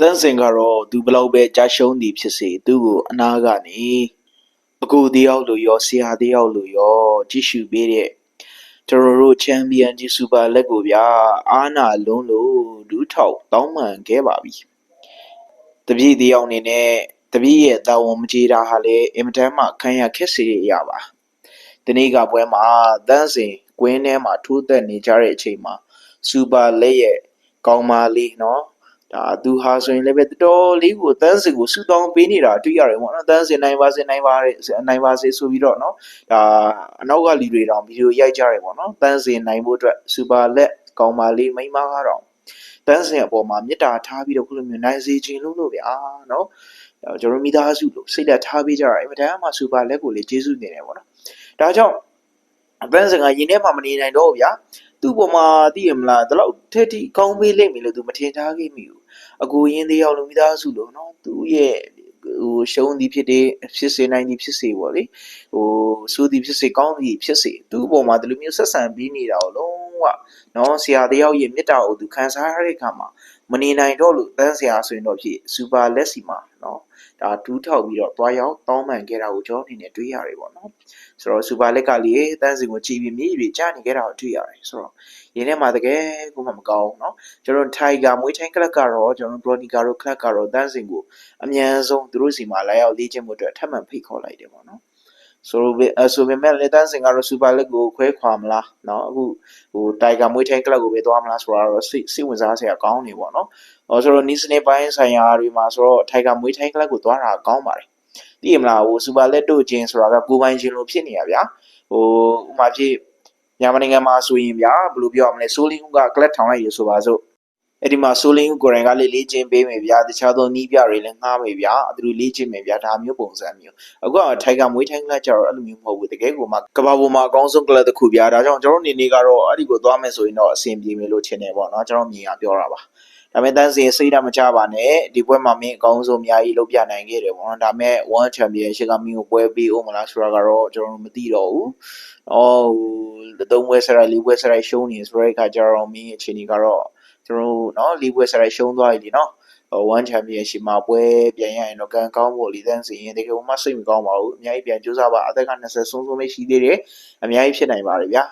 တန်းစင်ကတော့သူဘလောက်ပဲကြာရှုံးသည်ဖြစ်စေသူ့ကိုအနာကနေအကူတယောက်လိုရောဆရာတယောက်လိုရောကြည့်ရှုပေးတဲ့ကျွန်တော်တို့ချန်ပီယံကြီးစူပါလက်ကိုဗျာအာနာလုံးလို့ဒူးထောက်တောင်းပန်ခဲ့ပါပြီတပည့်တယောက်အနေနဲ့တပည့်ရဲ့တာဝန်မကြေတာဟာလေအင်မတန်မှခံရခက်စေရပါဒီနေ့ကပွဲမှာတန်းစင်ကွင်းထဲမှာထိုးသက်နေကြတဲ့အချိန်မှာစူပါလက်ရဲ့ကောင်းမလေးနော် ဒါသူဟာဆိုရင်လည်းပဲတော်တော်လေးကိုတန်းစင်ကိုဆူတောင်းပေးနေတာတွေ့ရတယ်ပေါ့နော်တန်းစင်နိုင်ပါစင်နိုင်ပါတဲ့နိုင်ပါစေဆိုပြီးတော့နော်ဒါအနောက်ကလူတွေတောင်ဗီဒီယိုရိုက်ကြတယ်ပေါ့နော်တန်းစင်နိုင်ဖို့အတွက်စူပါလက်ကောင်းပါလေးမိန်းမကတော့တန်းစင်အပေါ်မှာမေတ္တာထားပြီးတော့ခုလိုမျိုးနိုင်စေခြင်းလို့လို့ဗျာနော်အဲကျွန်တော်မိသားစုလို့စိတ်လက်ထားပေးကြတာအင်မတန်မှစူပါလက်ကိုလေကျေးဇူးတင်တယ်ပေါ့နော်ဒါကြောင့်တန်းစင်ကရင်ထဲမှာမနေနိုင်တော့ဘူးဗျာသူ့ပေါ်မှာသိရမလားဒီလောက်ထက်ထိကောင်းပေးလိမ့်မယ်လို့သူမထင်ထားခဲ့မိဘူး အကူရင်းသေးရောက်လို့မိသားစုလို့နော်သူ့ရဲ့ဟိုရှုံးသည်ဖြစ်တဲ့ဖြစ်စေနိုင်သည်ဖြစ်စေပေါ့လေဟိုဆိုးသည်ဖြစ်စေကောင်းသည်ဖြစ်စေသူ့အပေါ်မှာဒီလိုမျိုးဆက်ဆံပြီးနေတာကိုလုံးဝနော်ဆရာတယောက်ရဲ့မေတ္တာကိုသူခံစားရတဲ့အခါမှာ မနေနိုင်တော့လို့တန်းဆရာဆိုရင်တော့ဖြစ်စူပါလက်စီမှာနော်ဒါဒူးထောက်ပြီးတော့တွားရောက်တောင်းပန်ခဲ့တာကိုကျွန်တော်အနေနဲ့တွေ့ရတယ်ပေါ့နော်ဆိုတော့စူပါလက်ကလေတန်းစင်ကိုကြည်ပြီးမြေကြီးကြားနေခဲ့တာကိုတွေ့ရတယ်ဆိုတော့ရင်းထဲမှာတကယ်ကိုမှမကောင်းဘူးနော်ကျွန်တော် Tiger မွေးထိုင်းကလပ်ကတော့ကျွန်တော် Bronica တို့ club ကတော့တန်းစင်ကိုအမြန်ဆုံးသူတို့စီမှာလာရောက်လေ့ကျင့်မှုအတွက်ထပ်မံဖိတ်ခေါ်လိုက်တယ်ပေါ့နော် ဆိုတော့အဲဆိုပေမဲ့လေတန်းစင်ကတော့ Super League ကိုခွဲခွာမလားเนาะအခုဟို Tiger မွေးထိုင်းကလပ်ကိုပဲသွားမလားဆိုတာတော့စိတ်စိတ်ဝင်စားစရာကောင်းနေပေါ့နော်ဟောဆိုတော့ နီးစနေပိုင်းဆိုင်ရာတွေမှာဆိုတော့ Tiger မွေးထိုင်းကလပ်ကိုသွားတာကောင်းပါတယ်သိရမလားဟို Super League တို့ချင်းဆိုတာကကိုယ်ပိုင်ချင်းလိုဖြစ်နေရဗျာဟိုဥမာဖြစ်မြန်မာနိုင်ငံမှာဆိုရင်ဗျာဘယ်လိုပြောရမလဲဆိုလင်းကကလပ်ထောင်လိုက်ရဆိုပါစို့ အဲ့ဒီမှာဆိုလင်းကိုယ်တိုင်ကလေ့လေ့ကျင့်ပေးမယ်ဗျာတခြားသောနီးပြတွေလည်းငှားမယ်ဗျာသူတို့လေ့ကျင့်မယ်ဗျာဒါမျိုးပုံစံမျိုးအခုကထိုက်ကမွေးထိုင်းကလပ်ကြတော့အဲ့လိုမျိုးမဟုတ်ဘူးတကယ်ကိုမှကဘာပေါ်မှာအကောင်းဆုံးကလပ်တစ်ခုဗျာဒါကြောင့်ကျွန်တော်အနေနဲ့ကတော့အဲ့ဒီကိုသွားမယ်ဆိုရင်တော့အဆင်ပြေမယ်လို့ထင်တယ်ပေါ့နော်ကျွန်တော်မြင်ရပြောတာပါဒါပေမဲ့တန်းစင်စိတ်ဓာတ်မချပါနဲ့ဒီပွဲမှာမင်းအကောင်းဆုံးအများကြီးလုပ်ပြနိုင်ခဲ့တယ်ပေါ့နော်ဒါပေမဲ့ One Championship ကမင်းကိုပွဲပေးဦးမလားဆိုတာကတော့ကျွန်တော်မသိတော့ဘူးအော်ဟိုသုံးပွဲဆက်ရိုက်လေးပွဲဆက်ရိုက်ရှုံးနေဆိုတဲ့အခါကျတော့မင်းရဲ့အခြေအနေကတော့ ကျွန်တော်တို့နော်လီဘွယ်ဆရာရှုံးသွားပြီလीနော်ဝမ်ချန်ပီယံရှစ်မှာပွဲပြန်ရရင်တော့ကံကောင်းဖို့လီသန်းစီရင်တကယ်မှစိတ်မကောင်းပါဘူးအများကြီးပြန်ကြိုးစားပါအသက်က20ဆုံးဆုံးလေးရှိသေးတယ်အများကြီးဖြစ်နိုင်ပါတယ်ဗျာ